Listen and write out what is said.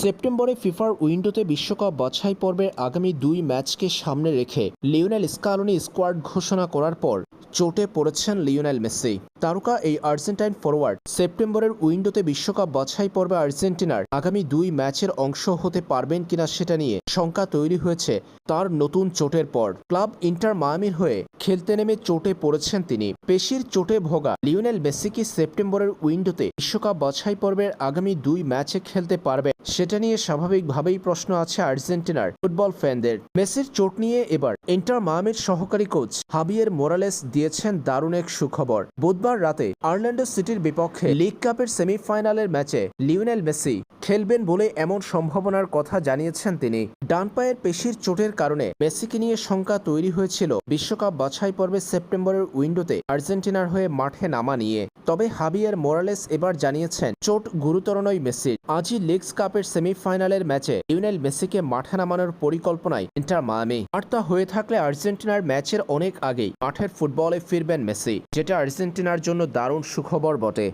সেপ্টেম্বরে ফিফার উইন্ডোতে বিশ্বকাপ বাছাই পর্বের আগামী দুই ম্যাচকে সামনে রেখে লিওনেল স্কালোনি স্কোয়াড ঘোষণা করার পর চোটে পড়েছেন লিওনেল মেসি। তারকা এই আর্জেন্টাইন ফরওয়ার্ড সেপ্টেম্বরের উইন্ডোতে বিশ্বকাপ বাছাই পর্বে আর্জেন্টিনার আগামী দুই ম্যাচের অংশ হতে পারবেন কিনা সেটা নিয়ে শঙ্কা তৈরি হয়েছে তার নতুন চোটের পর। ক্লাব ইন্টার মায়ামির হয়ে খেলতে নেমে চোটে পড়েছেন তিনি। পেশির চোটে ভোগা লিওনেল মেসি কি সেপ্টেম্বরের উইন্ডোতে বিশ্বকাপ বাছাই পর্বের আগামী দুই ম্যাচে খেলতে পারবে সেটা নিয়ে স্বাভাবিকভাবেই প্রশ্ন আছে আর্জেন্টিনার ফুটবল ফ্যানদের। মেসির চোট নিয়ে এবার ইন্টার মায়ামির সহকারী কোচ হাবিয়ের মোরালেস দিয়েছেন দারুণ এক সুখবর। বুধবার রাতে আর্ল্যান্ডো সিটির বিপক্ষে লিগ কাপের সেমিফাইনালের ম্যাচে লিওনেল মেসি খেলবেন বলে এমন সম্ভাবনার কথা জানিয়েছেন তিনি। ডান পায়ের পেশির চোটের কারণে মেসিকে নিয়ে শঙ্কা তৈরি হয়েছিল বিশ্বকাপ বাছাই পর্বে সেপ্টেম্বরের উইন্ডোতে আর্জেন্টিনার হয়ে মাঠে নামা নিয়ে। তবে হাবিয়ার মোরালেস এবার জানিয়েছেন, চোট গুরুতর নয় মেসি আজই লিগস কাপের সেমিফাইনালের ম্যাচে লিওনেল মেসিকে মাঠে নামানোর পরিকল্পনায় ইন্টার মায়ামি। আর তা হয়ে থাকলে আর্জেন্টিনার ম্যাচের অনেক আগেই মাঠের ফুটবলে ফিরবেন মেসি, যেটা আর্জেন্টিনার জন্য দারুণ সুখবর বটে।